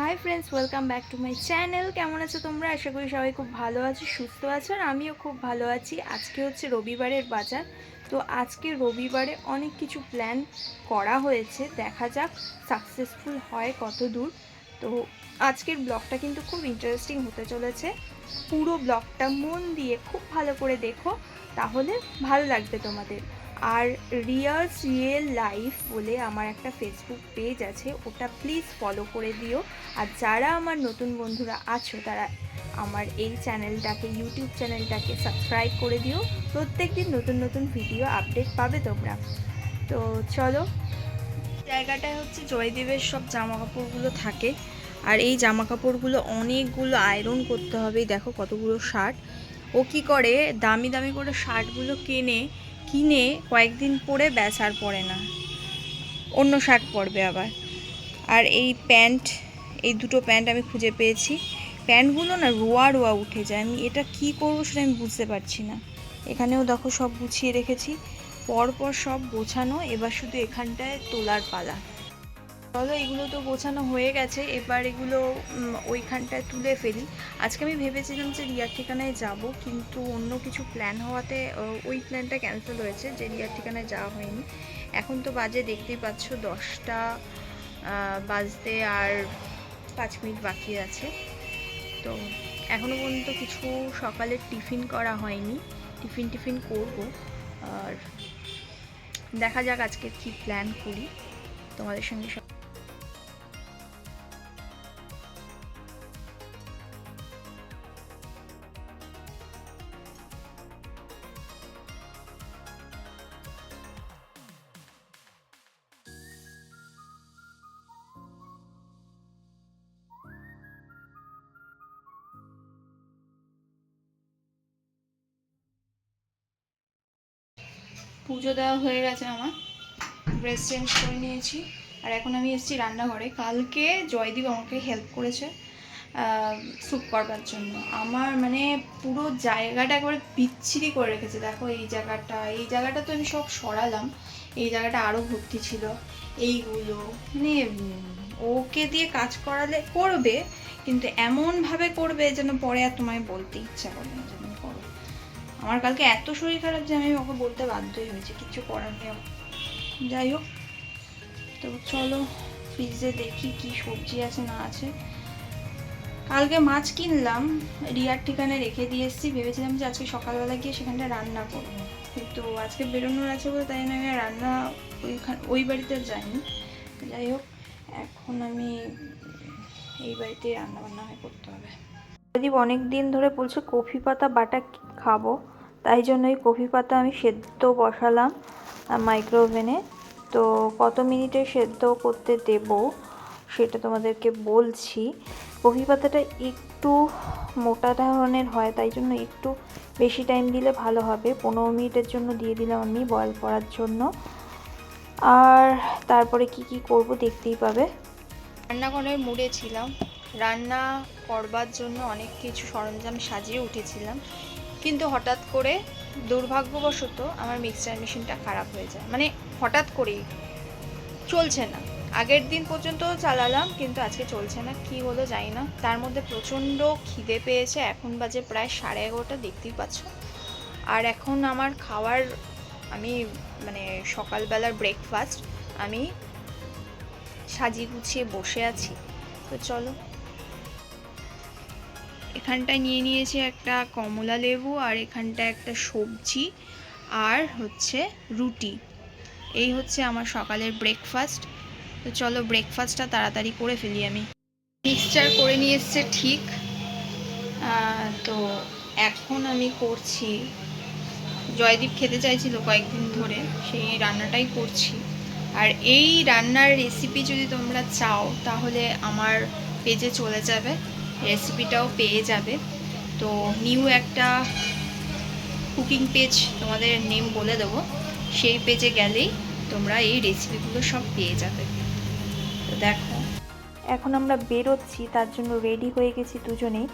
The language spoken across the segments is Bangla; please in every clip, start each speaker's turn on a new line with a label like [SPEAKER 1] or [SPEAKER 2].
[SPEAKER 1] Hi friends welcome back to my channel কেমন আছো তোমরা? আশা করি সবাই খুব ভালো আছো, সুস্থ আছো, আর আমিও খুব ভালো আছি। আজকে হচ্ছে রবিবারের বাজার। তো আজকে রবিবারে অনেক কিছু প্ল্যান করা হয়েছে। দেখা যাক সাকসেসফুল হয় কত দূর তো আজকের ব্লগটা কিন্তু খুব ইন্টারেস্টিং হতে চলেছে। পুরো ব্লগটা মন দিয়ে খুব ভালো করে দেখো, তাহলে ভালো লাগবে তোমাদের। আর রিয়ালস রিয়েল লাইফ বলে আমার একটা ফেসবুক পেজ আছে, ওটা প্লিজ ফলো করে দিও। আর যারা আমার নতুন বন্ধুরা আছো, তারা আমার এই চ্যানেলটাকে ইউটিউব চ্যানেলটাকে সাবস্ক্রাইব করে দিও। প্রত্যেক দিন নতুন নতুন ভিডিও আপডেট পাবে তোমরা। তো চলো, জায়গাটায় হচ্ছে জয়দেবের সব জামা কাপড়গুলো থাকে। আর এই জামা কাপড়গুলো অনেকগুলো আয়রন করতে হবে। দেখো কতগুলো শার্ট ও কি করে, দামি দামি করে শার্টগুলো কেনে কিনে কয়েকদিন পরে ব্যাস আর পরে না। অন্য শার্ট পরবে আবার। আর এই প্যান্ট, এই দুটো প্যান্ট আমি খুঁজে পেয়েছি। প্যান্টগুলো না রোয়া রোয়া উঠে যায়। আমি এটা কি করব সেটা আমি বুঝতে পারছি না। এখানেও দেখো সব গুছিয়ে রেখেছি। পরপর সব গোছানো। এবার শুধু এখানটায় তোলার পালা। চলো, এগুলো তো গোছানো হয়ে গেছে, এবার এগুলো ওইখানটায় তুলে ফেলি। আজকে আমি ভেবেছিলাম যে রিয়ার ঠিকানায় যাব, কিন্তু অন্য কিছু প্ল্যান হওয়াতে ওই প্ল্যানটা ক্যান্সেল হয়েছে যে রিয়ার ঠিকানায় যাওয়া হয়নি। এখন তো বাজে, দেখতেই পাচ্ছ দশটা বাজতে আর পাঁচ মিনিট বাকি আছে। তো এখনও পর্যন্ত কিছু সকালে টিফিন করা হয়নি। টিফিন টিফিন করব। আর দেখা যাক আজকে কি প্ল্যান করি তোমাদের সঙ্গে পুজো দেওয়া হয়ে গেছে আমার। ড্রেস চেঞ্জ করে নিয়েছি। আর এখন আমি এসেছি রান্নাঘরে। কালকে জয়দীপ আমাকে হেল্প করেছে স্যুপ করবার জন্য। আমার মানে পুরো জায়গাটা একবারে বিচ্ছিরি করে রেখেছে। দেখো এই জায়গাটা এই জায়গাটা তো আমি সব সরালাম। এই জায়গাটা আরও ভর্তি ছিল। এইগুলো মানে ওকে দিয়ে কাজ করালে করবে, কিন্তু এমনভাবে করবে যেন পরে আর তোমায় বলতে ইচ্ছা করে না। আমার কালকে এত শরীর খারাপ যে আমি ওকে বলতে বাধ্যই হয়েছে, কিছু করার নেই যাই হোক, তো চলো ফ্রিজে দেখি কি সবজি আছে, না আছে। কালকে মাছ কিনলাম, রিয়ার ঠিকানায় রেখে দিয়ে এসেছি, ভেবেছিলাম যে আজকে সকালবেলা গিয়ে সেখানটা রান্না করব। কিন্তু আজকে বেরোনোর আছে বলে তাই আমি রান্না ওইখান ওই বাড়িতে যাইনি যাই হোক, এখন আমি এই বাড়িতে রান্না বান্না করতে হবে। প্রদীপ অনেক দিন ধরে বলছে কফি পাতা, বাটা খাব? তাই জন্য এই কফি পাতা আমি সেদ্ধ বসালাম মাইক্রোওভেনে তো কত মিনিটে সেদ্ধ করতে দেব সেটা তোমাদেরকে বলছি। কফি পাতাটা একটু মোটা ধরনের হয়, তাই জন্য একটু বেশি টাইম দিলে ভালো হবে। পনেরো মিনিটের জন্য দিয়ে দিলাম আমি বয়েল করার জন্য। আর তারপরে কি কি করব দেখতেই পাবে। রান্নাঘরের মুড়ে ছিলাম। রান্না করবার জন্য অনেক কিছু সরঞ্জাম সাজিয়ে উঠেছিলাম। কিন্তু হঠাৎ করে দুর্ভাগ্যবশত আমার মিক্সচার মেশিনটা খারাপ হয়ে যায়। মানে হঠাৎ করেই। চলছে না। আগের দিন পর্যন্ত চালালাম, কিন্তু আজকে চলছে না। কি হলো জানি না। তার মধ্যে প্রচণ্ড খিদে পেয়েছে। এখন বাজে প্রায় সাড়ে এগারোটা, দেখতেই পাচ্ছ। আর এখন আমার খাওয়ার আমি মানে সকালবেলার ব্রেকফাস্ট আমি সাজিয়ে গুছিয়ে বসে আছি। তো চলো এখানটায় নিয়ে নিয়েছি একটা কমলা লেবু আর এখানটা একটা সবজি আর হচ্ছে রুটি। এই হচ্ছে আমার সকালের ব্রেকফাস্ট তো চলো ব্রেকফাস্টটা তাড়াতাড়ি করে ফেলি আমি। মিক্সচার করে নিয়ে এসছে ঠিক। তো এখন আমি করছি। জয়দীপ খেতে চাইছিল কয়েকদিন ধরে, সেই রান্নাটাই করছি। আর এই রান্নার রেসিপি যদি তোমরা চাও, তাহলে আমার পেজে চলে যাবে। রেসিপিটাও পেয়ে যাবে। তো নিউ একটা কুকিং পেজ তোমাদের নেম বলে দেবো। সেই পেজে গেলেই তোমরা এই রেসিপিগুলো সব পেয়ে যাবে। তো দেখো। এখন আমরা বেরোচ্ছি, তার জন্য রেডি হয়ে গেছি দুজনেই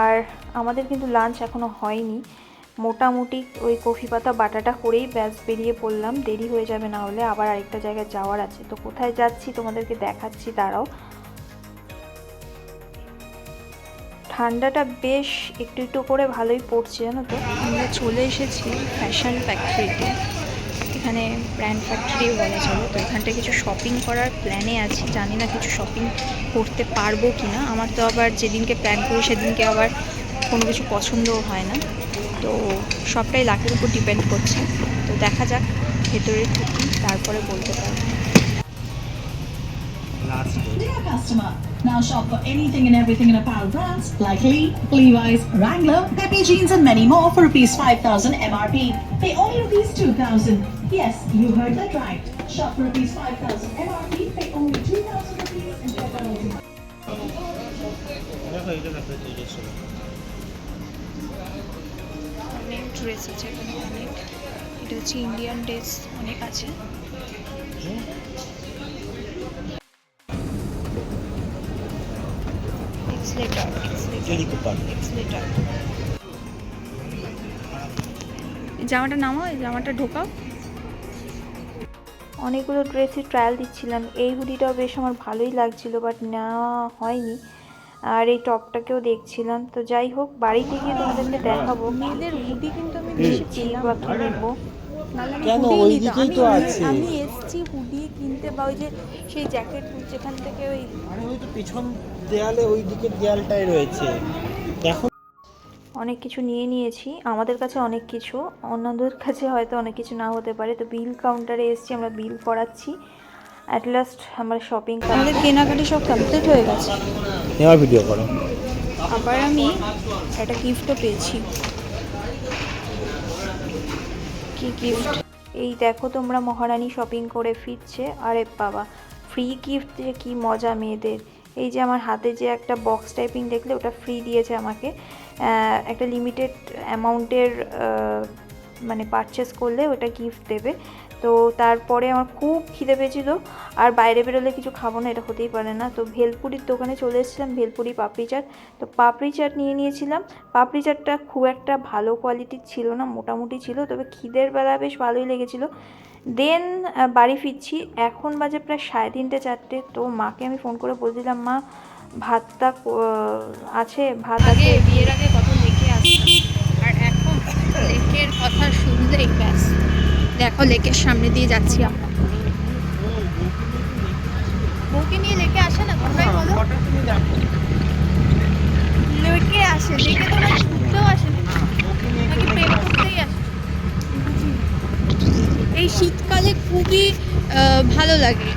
[SPEAKER 1] আর আমাদের কিন্তু লাঞ্চ এখনও হয়নি। মোটামুটি ওই কফি পাতা বাটাটা করেই ব্যাস বেরিয়ে পড়লাম। দেরি হয়ে যাবে না হলে আবার আরেকটা জায়গায় যাওয়ার আছে। তো কোথায় যাচ্ছি তোমাদেরকে দেখাচ্ছি তারাও ঠান্ডাটা বেশ একটু একটু করে ভালোই পড়ছে জানো তো? আমরা চলে এসেছি ফ্যাশন ফ্যাক্টরিতে এখানে ব্র্যান্ড ফ্যাক্টরিও বলা চলে। তো এখানটা কিছু শপিং করার প্ল্যানে আছি। জানি না কিছু শপিং করতে পারব কি না আমার তো আবার যেদিনকে প্ল্যান করি সেদিনকে আবার কোনো কিছু পছন্দও হয় না। তো সবটাই লাকের উপর ডিপেন্ড করছে। তো দেখা যাক ভেতরে ঢুকি তারপরে বলতে পারব।
[SPEAKER 2] now shop for anything and everything in apparel brands like Lee, Levi's, Wrangler, Pepe Jeans and many more for rupees 5000 MRP. Pay only rupees 2000. Yes, you heard that right. Shop for rupees 5000 MRP, pay only 2000 rupees and get penalty.
[SPEAKER 3] দেখো এটা দেখো তিরিশ
[SPEAKER 1] অনেক ড্রেস আছে এখানে অনেক এটা হচ্ছে ইন্ডিয়ান ড্রেস অনেক আছে জামাটা নামাও এই জামাটা ঢোকাও। অনেকগুলো ড্রেসই ট্রায়াল দিচ্ছিলাম। এই হুডিটাও বেশ আমার ভালোই লাগছিল বাট নেওয়া হয়নি। আর এই টপটাকেও দেখছিলাম। তো যাই হোক বাড়িতে গিয়ে তোমাদেরকে দেখাবো। মেয়েদের হুডি কিন্তু আমি বেশি বা কি নেব
[SPEAKER 3] কেন?
[SPEAKER 1] হুডিই
[SPEAKER 3] ওই দিকেই তো আছে।
[SPEAKER 1] আমি বা ওই যে সেই জ্যাকেট যেখান থেকে ওই
[SPEAKER 3] আরে ওই তো পিছন দেয়ালে ওই দিকের দেয়ালটাই রয়েছে। দেখো
[SPEAKER 1] অনেক কিছু নিয়ে নিয়েছি আমাদের কাছে অনেক কিছু অন্যদের কাছে হয়তো অনেক কিছু না হতে পারে। তো বিল কাউন্টারে এসেছি আমরা বিল করাচ্ছি। অ্যাট লাস্ট আমার শপিং আমাদের কেনাকাটি সব কমপ্লিট হয়ে গেছে।
[SPEAKER 3] এবার ভিডিও করো।
[SPEAKER 1] আবার আমি একটা গিফটও পেয়েছি। কি গিফট এই দেখো তোমরা মহারানী শপিং করে ফিরছে। আরে বাবা ফ্রি গিফট যে কী মজা মেয়েদের। এই যে আমার হাতে যে একটা বক্স টাইপিং দেখলে ওটা ফ্রি দিয়েছে আমাকে। একটা লিমিটেড অ্যামাউন্টের মানে পারচেস করলে ওটা গিফট দেবে। তো তারপরে আমার খুব খিদে পেয়েছিল। আর বাইরে বেরোলে কিছু খাব না এটা হতেই পারে না। তো ভেলপুরির দোকানে চলে এসেছিলাম ভেলপুরি পাপড়ি চাট। তো পাপড়ি চাট নিয়ে নিয়েছিলাম। পাপড়ি চাটটা খুব একটা ভালো কোয়ালিটির ছিল না মোটামুটি ছিল। তবে খিদের বেলা বেশ ভালোই লেগেছিলো। দেন বাড়ি ফিরছি। এখন বাজে প্রায় সাড়ে তিনটে চারটে। তো মাকে আমি ফোন করে বলে দিলাম মা ভাতটা আছে ভাত আছে। বিয়ের আগে কত লেকে আসতাম? আর এখন লেকের কথা শুনলেই ব্যাস। দেখো লেকের সামনে দিয়ে যাচ্ছি আমরা। বউকে নিয়ে লেকে আসে না কোথায় বলো? লেকে আসে লেকে তো ঘুরতেও আসে নাকি প্রেম করতেই আসে। এই শীতকালে খুবই ভালো লাগে।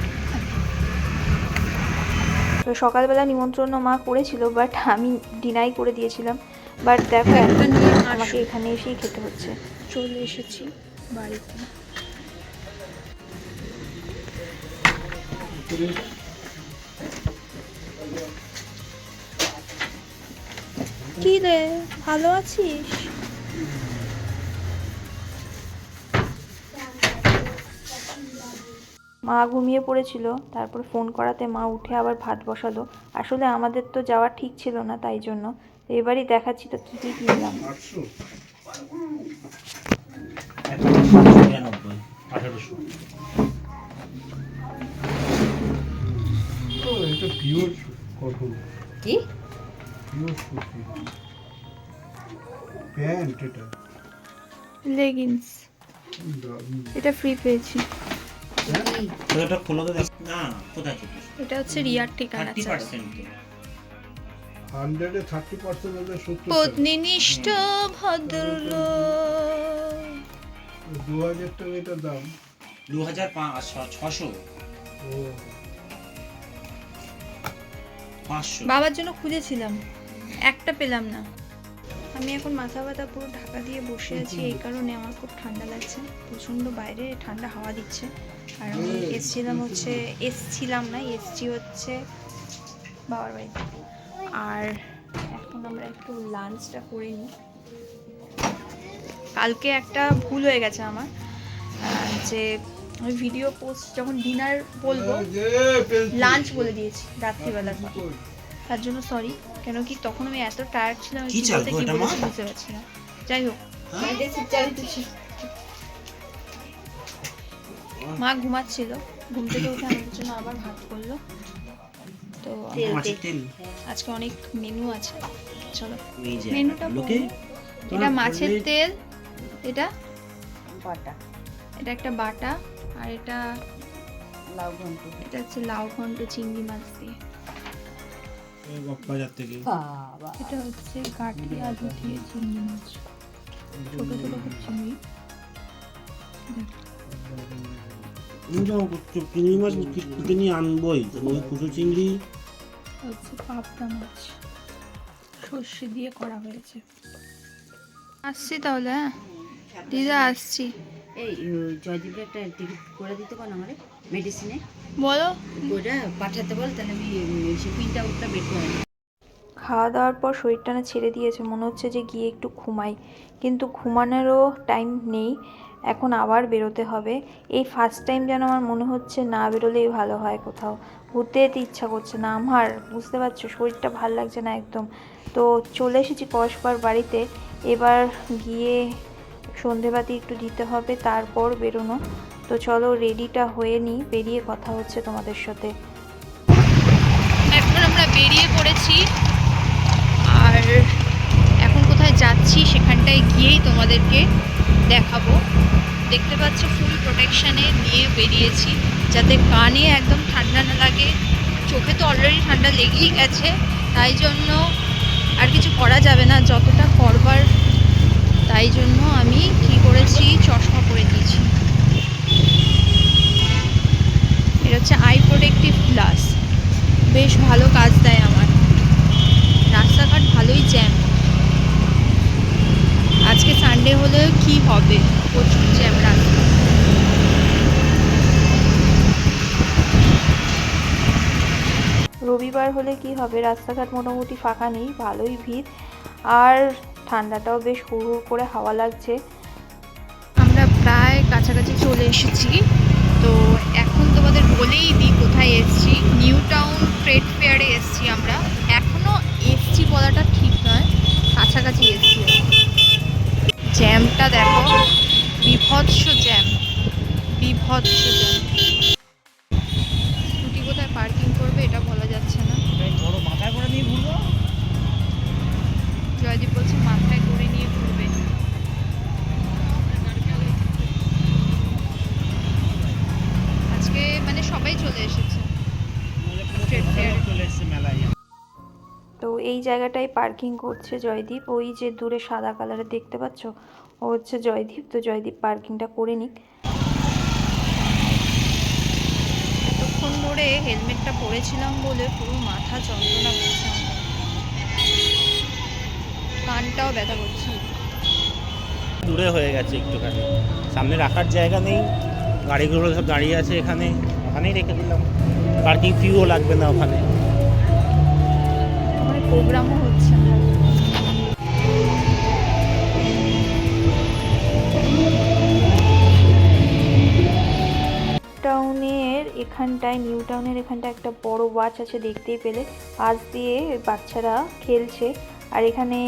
[SPEAKER 1] তো সকালবেলা নিমন্ত্রণ মা করেছিল বাট আমি ডিনাই করে দিয়েছিলাম। বাট দেখো আমাকে এখানে এসেই খেতে হচ্ছে। চলে এসেছি। বাড়িতে। কি রে, ভালো আছিস? মা ঘুমিয়ে পড়েছিল, তারপর ফোন করাতে মা উঠে আবার ভাত বসালো। আসলে আমাদের তো যাওয়া ঠিক ছিল না তাই জন্য। এবারই দেখাচ্ছি তো কী কী কিনলাম।
[SPEAKER 3] আঠারোশো।
[SPEAKER 4] এটা পিওর কটন।
[SPEAKER 1] কি?
[SPEAKER 4] পিওর সুতি। প্যান্ট এটা।
[SPEAKER 1] লেগিংস এটা ফ্রি পেয়েছি।
[SPEAKER 3] ওটা খোলো তো দেখ না কোথায়
[SPEAKER 1] এটা হচ্ছে রিয়ার ঠিকানা
[SPEAKER 3] থার্টি পার্সেন্ট
[SPEAKER 4] হান্ড্রেডে থার্টি পার্সেন্ট হলে সত্তর
[SPEAKER 1] ভদ্রলোক।
[SPEAKER 4] দু হাজার টাকা এটা দাম
[SPEAKER 3] দু হাজার ছশো?
[SPEAKER 4] ও।
[SPEAKER 3] পাঁচশো?
[SPEAKER 1] বাবার জন্য খুঁজেছিলাম একটা পেলাম না। আমি এখন মাথা ব্যথা পুরো ঢাকা দিয়ে বসে আছি এই কারণে আমার খুব ঠান্ডা লাগছে প্রচণ্ড বাইরে ঠান্ডা হাওয়া দিচ্ছে। আর আমি এসছিলাম হচ্ছে এসছিলাম না এসছি হচ্ছে বাবার বাড়িতে। আর এখন আমরা একটু লাঞ্চটা করে নিই। কালকে একটা ভুল হয়ে গেছে আমার যে আমি ভিডিও পোস্ট যখন ডিনার বলব লাঞ্চ বলে দিয়েছি রাত্রিবেলা।
[SPEAKER 4] কই?
[SPEAKER 1] তার জন্য সরি কেন কি তখন আমি এত টায়ার্ড ছিলাম
[SPEAKER 3] কি
[SPEAKER 1] বলতে কি
[SPEAKER 3] এটা মা?
[SPEAKER 1] বুঝতে পারছি না। যাই হোক। মা ঘুমাচ্ছিল ঘুম থেকে উঠে আমাদের জন্য আবার ভাত করল। তো আজকে অনেক মেনু আছে। চলো। মেনুটা
[SPEAKER 5] লোকে
[SPEAKER 1] এটা মাছের তেল এটা?
[SPEAKER 6] বাটা।
[SPEAKER 1] এটা একটা বাটা আর এটা
[SPEAKER 6] লাউ ঘন্ট।
[SPEAKER 1] এটা হচ্ছে লাউ ঘন্ট চিংড়ি মাছ দিয়ে। এটা হচ্ছে কাঠি আলু দিয়ে চিংড়ি মাছ। ছোট ছোট করে চিংড়ি।
[SPEAKER 5] চিংড়ি মাছ কিনে নিয়ে আনবই। ওই কুচু চিংড়ি।
[SPEAKER 1] হচ্ছে পাবদা মাছ। সর্ষে দিয়ে করা হয়েছে। আসছি তাহলে হ্যাঁ? দিদা আসছি।
[SPEAKER 6] এই জয়দীপের একটা টিকিট করে দিতে পারো আমার মেডিসিনে
[SPEAKER 1] বলো।
[SPEAKER 6] ওটা পাঠাতে বল তাহলে আমি সে প্রিন্ট আউটটা বের করে
[SPEAKER 1] খাওয়া দাওয়ার পর শরীরটা না ছেড়ে দিয়েছে মনে হচ্ছে যে গিয়ে একটু ঘুমাই। কিন্তু ঘুমানোরও টাইম নেই এখন আবার বেরোতে হবে। এই ফার্স্ট টাইম যেন আমার মনে হচ্ছে না বেরোলেই ভালো হয় কোথাও। ঘুরতে যেতে ইচ্ছা করছে না আমার বুঝতে পারছ? শরীরটা ভালো লাগছে না একদম। তো চলে এসেছি পরস্পর বাড়িতে এবার গিয়ে সন্ধেবাতি একটু দিতে হবে, তারপর বেরোনো। তো চলো রেডিটা হয়ে নিই, বেরিয়ে কথা হচ্ছে তোমাদের সাথে। এখন আমরা বেরিয়ে পড়েছি, আর এখন কোথায় যাচ্ছি সেখানটায় গিয়েই তোমাদেরকে দেখাবো। দেখতে পাচ্ছ ফুল প্রোটেকশানে নিয়ে বেরিয়েছি, যাতে কানে একদম ঠান্ডা না লাগে। চোখে তো অলরেডি ঠান্ডা লেগেই গেছে, তাই জন্য আর কিছু করা যাবে না। যতটা করবার তাই জন্য আমি কি করেছি? চশমা পরে দিয়েছি। এটা হচ্ছে আই প্রোটেক্টিভ গ্লাস বেশ ভালো কাজ দেয় আমার। রাস্তাঘাট ভালোই জ্যাম আজকে সানডে হলেও কি হবে? প্রচুর জ্যাম রাস্তা। রবিবার হলে কি হবে? রাস্তাঘাট মোটামুটি ফাঁকা নেই, ভালোই ভিড়। আর ঠান্ডাটাও বেশ হুড় হুড় করে হাওয়া লাগছে। আমরা প্রায় কাছাকাছি চলে এসেছি। তো এখন তোমাদের বলেই দিই কোথায় এসেছি। নিউ টাউন ট্রেড ফেয়ারে এসেছি আমরা। এখনও এসছি বলাটা ঠিক নয়। কাছাকাছি এসেছি জ্যামটা দেখো। বিভৎস জ্যাম। বিভৎস জ্যাম। এই জায়গাটায় পার্কিং করছে জয়দীপ। ওই যে দূরে সাদা কালারের দেখতে পাচ্ছ? ও হচ্ছে জয়দীপ। তো জয়দীপ পার্কিংটা করে নিক। এতক্ষণ ধরে হেলমেটটা পরেছিলাম বলে পুরো মাথা যন্ত্রণা করছে কানটাও ব্যথা করছে।
[SPEAKER 5] দূরে হয়ে গেছে একটুখানি। সামনে রাখার জায়গা নেই। গাড়িগুলো সব দাঁড়িয়ে আছে এখানে। ওখানেই রেখে দিলাম। পার্কিং ফিও লাগবে না ওখানে।
[SPEAKER 1] প্রোগ্রামও হচ্ছে। না টাউনের এখানটায় নিউ টাউনের এখানটায় একটা বড় ওয়াচ আছে দেখতেই পেলে। পাশ দিয়ে বাচ্চারা খেলছে। আর এখানে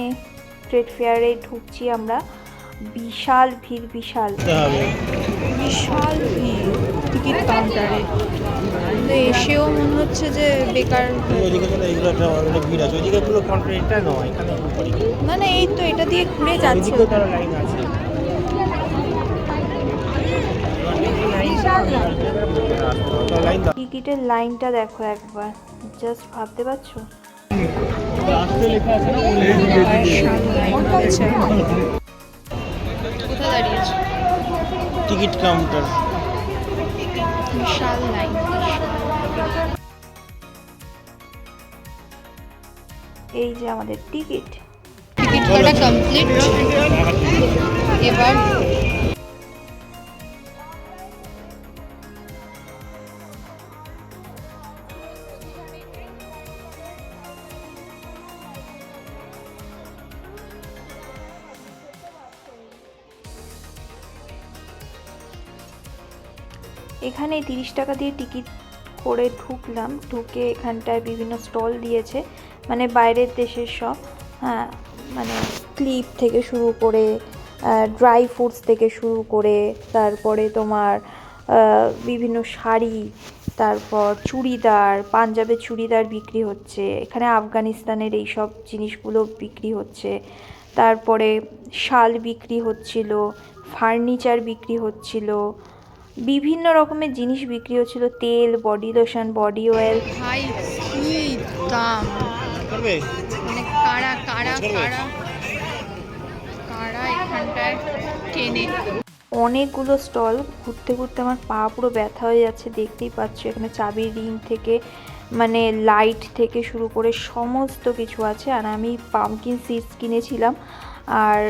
[SPEAKER 1] ট্রেড ফেয়ারে ঢুকছি আমরা। বিশাল ভিড় বিশাল। বিশাল ভিড়। টিকিট কাউন্টারে এসেও মনে হচ্ছে যে বেকার
[SPEAKER 5] ওইদিকে চলে এগুলো একটা অনেক ভিড় আছে। ওইদিকে পুরো কাউন্টার এটা নয় এখানে
[SPEAKER 1] না না এই তো এটা দিয়ে ঘুরে যাচ্ছে
[SPEAKER 5] ওইদিকেও তারা লাইন আছে। লাইন দাও
[SPEAKER 1] টিকিটের লাইনটা দেখো একবার। জাস্ট ভাবতে পারছ?
[SPEAKER 5] টিকিট কাউন্টার
[SPEAKER 1] বিশাল লাইন এই যে আমাদের টিকিট। টিকিট কাটা কমপ্লিট। এবার এখানে তিরিশ টাকা দিয়ে টিকিট করে ঢুকলাম, ঢুকে এখানটায় বিভিন্ন স্টল দিয়েছে মানে বাইরের দেশের সব হ্যাঁ মানে ক্লিপ থেকে শুরু করে ড্রাই ফ্রুটস থেকে শুরু করে, তারপরে তোমার বিভিন্ন শাড়ি, তারপর চুড়িদার পাঞ্জাবের চুড়িদার বিক্রি হচ্ছে, এখানে আফগানিস্তানের এই সব জিনিসগুলো বিক্রি হচ্ছে, তারপরে শাল বিক্রি হচ্ছিল, ফার্নিচার বিক্রি হচ্ছিল বিভিন্ন রকমের জিনিস বিক্রি হচ্ছিল তেল বডি লোশন বডি অয়েল ভাই কি দাম?
[SPEAKER 5] করবে?
[SPEAKER 1] মানে কারা কারা কারা? কারা এখানটায় কেনে? অনেকগুলো স্টল ঘুরতে ঘুরতে আমার পা পুরো ব্যথা হয়ে যাচ্ছে দেখতেই পাচ্ছ। এখানে চাবির রিং থেকে মানে লাইট থেকে শুরু করে সমস্ত কিছু আছে। আর আমি পামকিন সিডস কিনেছিলাম। আর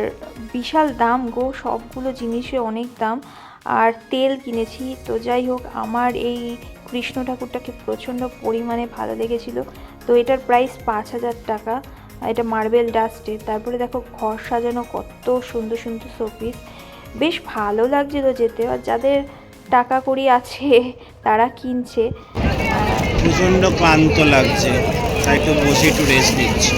[SPEAKER 1] বিশাল দাম গো সবগুলো জিনিসে অনেক দাম। আর তেল কিনেছি। তো যাই হোক আমার এই কৃষ্ণ ঠাকুরটাকে প্রচণ্ড পরিমাণে ভালো লেগেছিল। তো এটার প্রাইস পাঁচ হাজার টাকা। এটা মার্বেল ডাস্টের তারপরে দেখো ঘর সাজানো কত সুন্দর সুন্দর শোপিস বেশ ভালো লাগছিল যেতে। আর যাদের টাকা কড়ি আছে তারা কিনছে।
[SPEAKER 5] প্রচণ্ড ক্লান্ত লাগছে। তাই একটু বসে একটু রেস্ট নিচ্ছি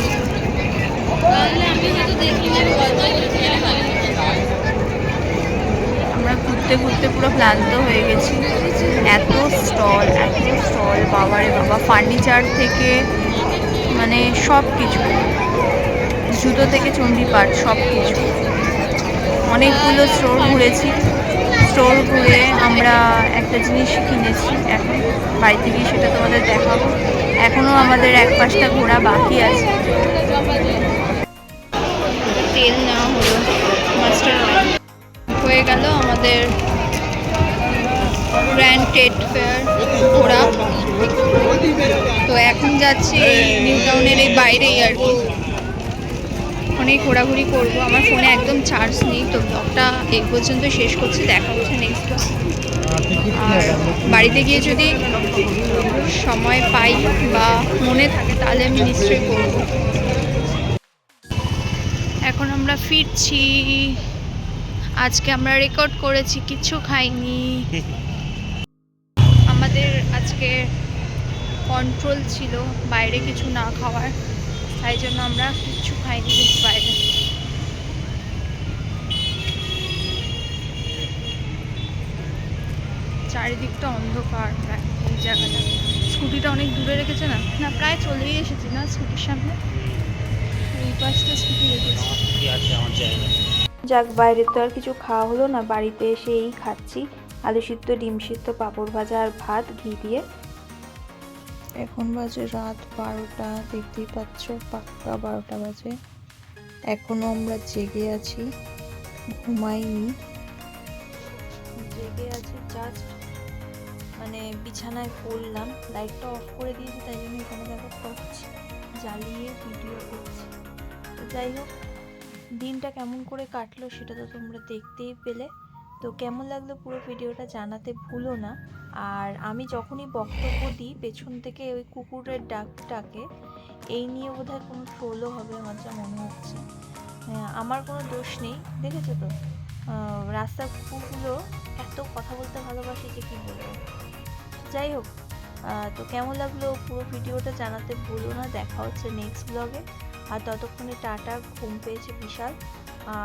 [SPEAKER 1] আমরা ঘুরতে ঘুরতে পুরো ক্লান্ত হয়ে গেছি। এত স্টল এত স্টল বাবারে বাবা। ফার্নিচার থেকে মানে সব কিছু জুতো থেকে চণ্ডীপাঠ সব কিছু অনেকগুলো স্টোর ঘুরেছি। স্টোর ঘুরে আমরা একটা জিনিস কিনেছি এখন। বাড়িতে গিয়ে সেটা তোমাদের দেখাবো। এখনও আমাদের এক পাশটা ঘোরা বাকি আছে। তেল নেওয়া হলো। মাস্টার হয়ে গেল আমাদের গ্র্যান্ড ট্রেড ফেয়ার ঘোরা তো এখন যাচ্ছি এই নিউ টাউনের এই বাইরেই আর কি। অনেক ঘোরাঘুরি করব। আমার ফোনে একদম চার্জ নেই, তো ব্লগটা এই পর্যন্ত শেষ করছি, দেখা হচ্ছে নেক্সট আর বাড়িতে গিয়ে যদি সময় পাই বা মনে থাকে, তাহলে আমি নিশ্চয়ই করব। এখন আমরা ফিরছি আজকে আমরা রেকর্ড করেছি, কিছু খাইনি। আমাদের আজকে কন্ট্রোল ছিল বাইরে কিছু না খাওয়ার, তাই জন্য আমরা কিচ্ছু খাইনি কিন্তু বাইরে। চারিদিকটা অন্ধকার এই জায়গাটা। স্কুটিটা অনেক দূরে রেখেছে না? না, প্রায় চলেই এসেছি না স্কুটির সামনে? এই পাশটা স্কুটি রেখেছি। যাক বাইরে তো আর কিছু খাওয়া হলো না। বাড়িতে এসে এই খাচ্ছি। আলু সিদ্ধ ডিম সিদ্ধ পাঁপড় ভাজা আর ভাত ঘি দিয়ে। এখন বাজে রাত বারোটা দেখতেই পাচ্ছ পাক্কা বারোটা বাজে। এখনও আমরা জেগে আছি ঘুমাইনি। জেগে আছি জাস্ট মানে বিছানায় পড়লাম। লাইটটা অফ করে দিয়েছি তাই জন্য এখানে দেখো টর্চ জ্বালিয়ে ভিডিও করছি। যাই হোক দিনটা কেমন করে কাটলো সেটা তো তোমরা দেখতেই পেলে। তো কেমন লাগল পুরো ভিডিওটা জানাতে ভুলো না। আর আমি যখনই বক্তব্য দিই পেছন থেকে ওই কুকুরের ডাকটাকে এই নিয়ে বোধহয় কোনো ট্রোলও হবে আমার যা মনে হচ্ছে। হ্যাঁ, আমার কোনো দোষ নেই দেখেছ তো? রাস্তার কুকুরগুলো এত কথা বলতে ভালোবাসে যে কী বলব? যাই হোক তো কেমন লাগল পুরো ভিডিওটা জানাতে ভুলো না। দেখা হচ্ছে নেক্সট ব্লগে আর ততক্ষণে টাটা, ঘুম পেয়েছে বিশাল।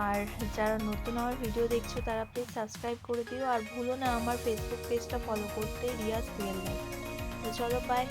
[SPEAKER 1] আর যারা নতুন আমার ভিডিও দেখছ, তারা প্লিজ সাবস্ক্রাইব করে দিও। আর ভুলো না, আমার ফেসবুক পেজটা ফলো করতে রিয়াজ রিয়েল লাইফ তো চলো বাই